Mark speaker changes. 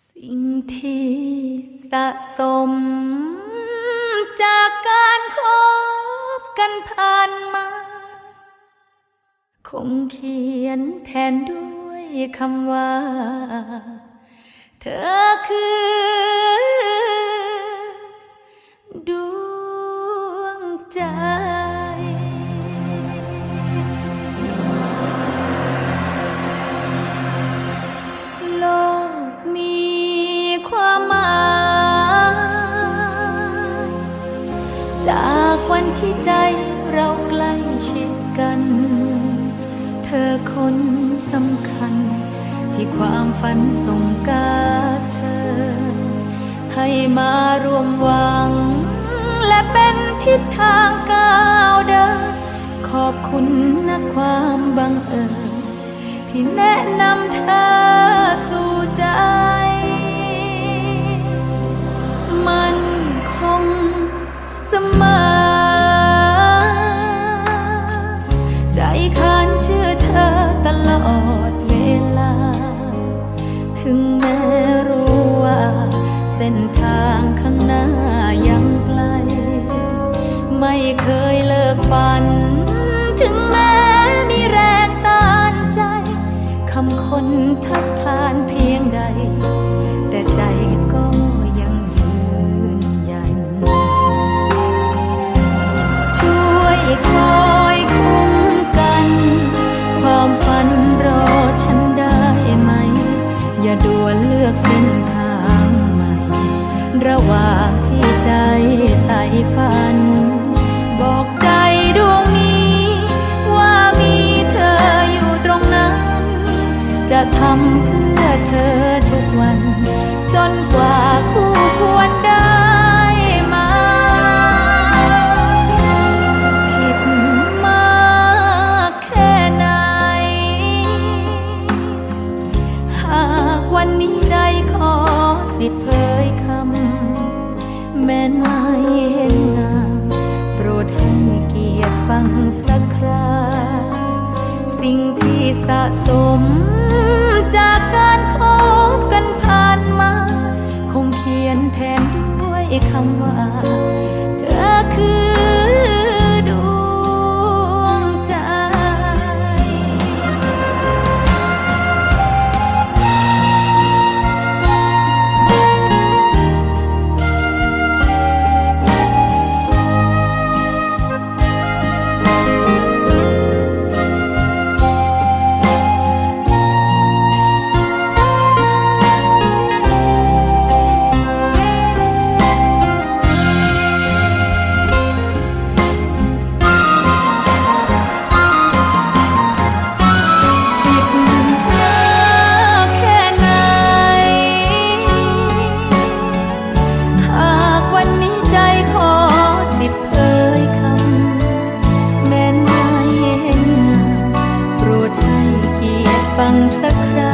Speaker 1: สิ่งที่สะสม จากการคบกันผ่านมา คงเขียนแทนด้วยคำว่า เธอคือ ดวงใจากวันที่ใจเราใกล้ชิดกัน เธอคนสำคัญ ที่ความฝันส่งกาเชิญให้มารวมหวัง และเป็นทิศทางก้าวเดิน ขอบคุณนะความบังเอิญที่แนะนำเธอสู่ใจ มันคงเสมอ ถึงแม้รู้ว่า เส้นทางข้างหน้ายังไกล ไม่เคยเลิกฝัน ถึงแม้มีแรงต้านใจ คำคนทัดทานเพียงใด แต่ใจก็ ฝัน บอกใจดวงนี้ ว่ามีเธออยู่ตรงนั้น จะทำเพื่อเธอทุกวัน จนกว่าคู่ควรได้มาผิดมากแค่ไหน หากวันนี้ใจขอสิทธิ์เผยคำแม้นไม่ งสักคราสิ่งที่สะสมจากการคบกันผ่านมา คงเขียนแทนด้วยคำว่า ฟังสักครา